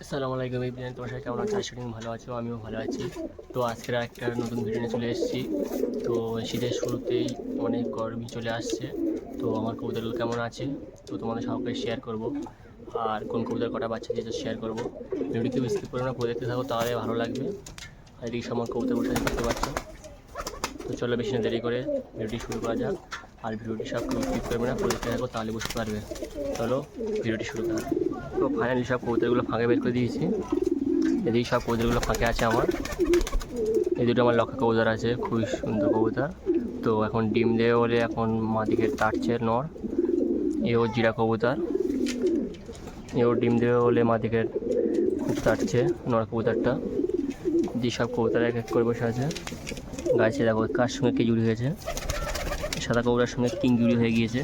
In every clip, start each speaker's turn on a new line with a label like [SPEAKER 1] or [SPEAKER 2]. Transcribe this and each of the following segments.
[SPEAKER 1] আসসালামু আলাইকুম ইবরাহিম, তোমার সাথে কেমন আছো? আশা ভালো আছো, আমিও ভালো আছি। তো আজকের একটা নতুন ভিডিও নিয়ে চলে এসেছি। তো শীতের শুরুতেই অনেক গরমই চলে আসছে। তো আমার কবুতরগুলো কেমন আছে? তো তোমাদের সবাইকে শেয়ার করব। আর কোন কবুতর কটা বাচ্চা দিয়েছে শেয়ার করব। ভিডিওকে স্কিপ করে না করে দেখতে থাকো, তাহলে ভালো লাগবে। আর এদিকে আমার কবুতর বসে দেখতে পাচ্ছ। তো চলো বেশি না দেরি করে ভিডিওটি শুরু করা যাক। আর ভিডিওটি সব কেউ করবে না করে দেখতে থাকো তাহলে বুঝতে পারবে। চলো, ভিডিওটি শুরু করা তো ফাইনালি সব কবুতরগুলো ফাঁকে বের করে দিয়েছি। এদিকে সব কবুতরগুলো ফাঁকে আছে আমার। এই দুটো আমার লক্ষ্য কবুতর আছে, খুবই সুন্দর কবুতর। তো এখন ডিম দেবে বলে এখন মাদিকে তাড়ছে নর। এও জিরা কবুতর। এও ডিম দেবে বলে মাদিকে খুব তাড়ছে নর কবুতরটা। যে সব কবুতর এক এক করে বসে আছে। গাছে দেখো, কার সঙ্গে কে জুড়ি হয়েছে। সাদা কবুতার সঙ্গে কিং জুড়ি হয়ে গিয়েছে।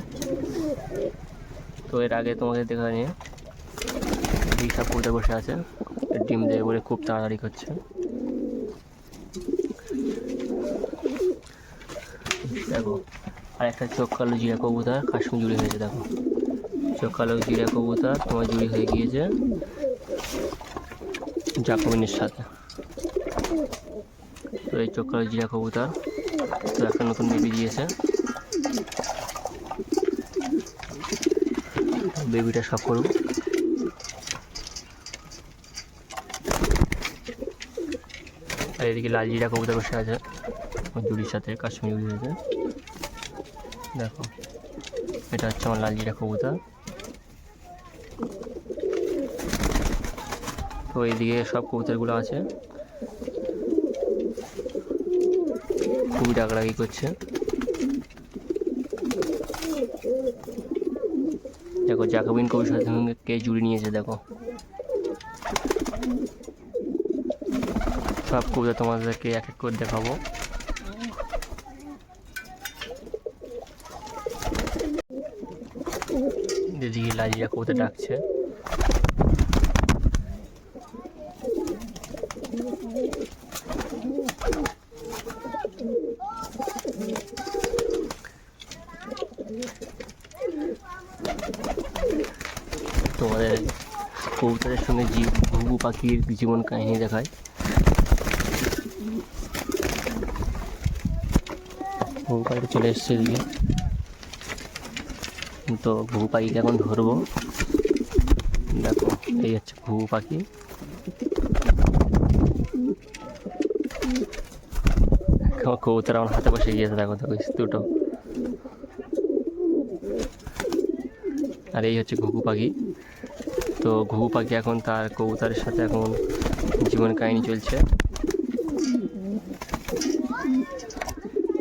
[SPEAKER 1] তো এর আগে তোমাদের দেখা নিয়ে এই সব কবুতর বসে আছে। ডিম দেবে বলে খুব তাড়াতাড়ি করছে। দেখো, আর একটা চোখ কালো জিরা কবুতর কাশ্মীর জুড়ি হয়েছে, দেখো। চোখ কালো জিরা কবুতর তোমার জুড়ি হয়ে গিয়েছে জাকমিনের সাথে। তো এই চোখ কালো জিরা কবুতর তো একটা নতুন বেবি দিয়েছে। বেবিটা সব করুক আর এদিকে লাল জিরা কবুতর বসে আছে জুড়ির সাথে কাশ্মীর জুড়ি হয়েছে? দেখো, এটা হচ্ছে আমার লাল জিরা কবুতর। তো এইদিকে সব কবুতরগুলো আছে। খুবই ডাকাডাকি করছে। দেখো, জাকাবিন কবির সঙ্গে কে জুড়ে নিয়েছে, দেখো। সব কবিতা তোমাদেরকে এক এক করে দেখাবো। দিদিকে লাজিয়া কবিতা ডাকছে। তোমাদের কবুতরের সঙ্গে জীব ঘুঘু পাখির জীবন কাহিনী দেখায়। ঘুঘু পাখিটা চলে এসছে এদিকে। তো ঘুঘু পাখিকে এখন ধরবো। দেখো, এই হচ্ছে ঘুঘু পাখি। কবুতর আমার হাতে বসে গিয়েছে, দেখো দেখো দুটো। আর এই হচ্ছে ঘুঘু পাখি। তো ঘুঘু পাখি এখন তার কবুতারের সাথে এখন জীবন কাহিনী চলছে।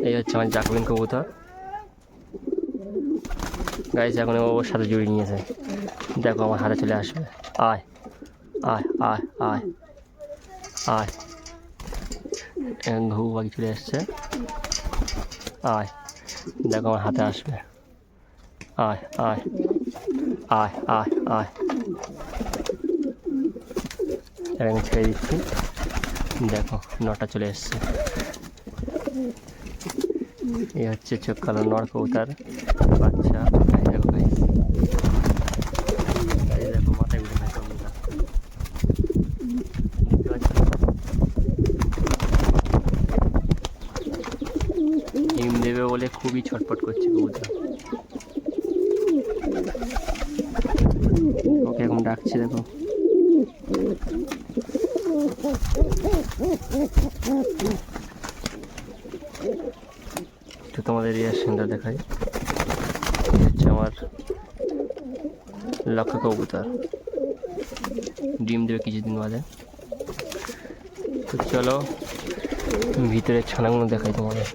[SPEAKER 1] এই হচ্ছে আমার জাকবিন কবুতর। গাইছে এখন ওর সাথে জুড়ে নিয়েছে। দেখো আমার হাতে চলে আসবে। আয় আয় আয় আয় আয়। এখন ঘুঘু পাখি চলে এসছে। আয়, দেখো আমার হাতে আসবে। আয় আয় আয় আয় আয়। আমি ছেড়ে দিচ্ছি দেখো, নটা চলে এসছে। এই হচ্ছে চোখ কালো নর কবুতার বাচ্চা দেখো, মাথায় উঠে কবুতর। ডিম দেবে বলে খুবই ছটপট করছে কবুতর ওকে এখন ডাকছি, দেখো। একটু তোমাদের রিয়াকশনটা দেখাই। এই হচ্ছে আমার লক্ষ্য কবুতর। ডিম দেবে কিছুদিন বাদে। তো চলো, ভিতরের ছানাগুলো দেখাই তোমাদের।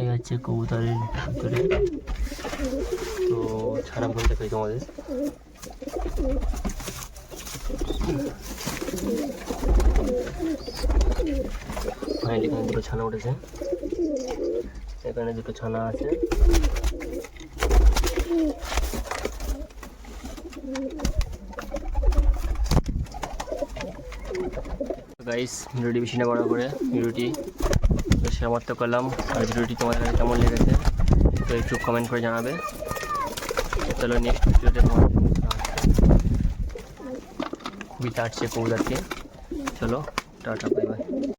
[SPEAKER 1] এই হচ্ছে কবুতরের ভিতরে। তো ছানাগুলো দেখাই তোমাদের ফাইনালি এখানে দুটো ছানা উঠেছে। এখানে দুটো ছানা আছে। গাইস ভিডিওটি বেশি না বড় করে ভিডিওটি সমাপ্ত করলাম। আর ভিডিওটি তোমাদের কেমন লেগেছে, তো একটু কমেন্ট করে জানাবে। চলো নেক্সট ভিডিওতে খুবই চাটছে কৌদাকে চলো টাটা বাই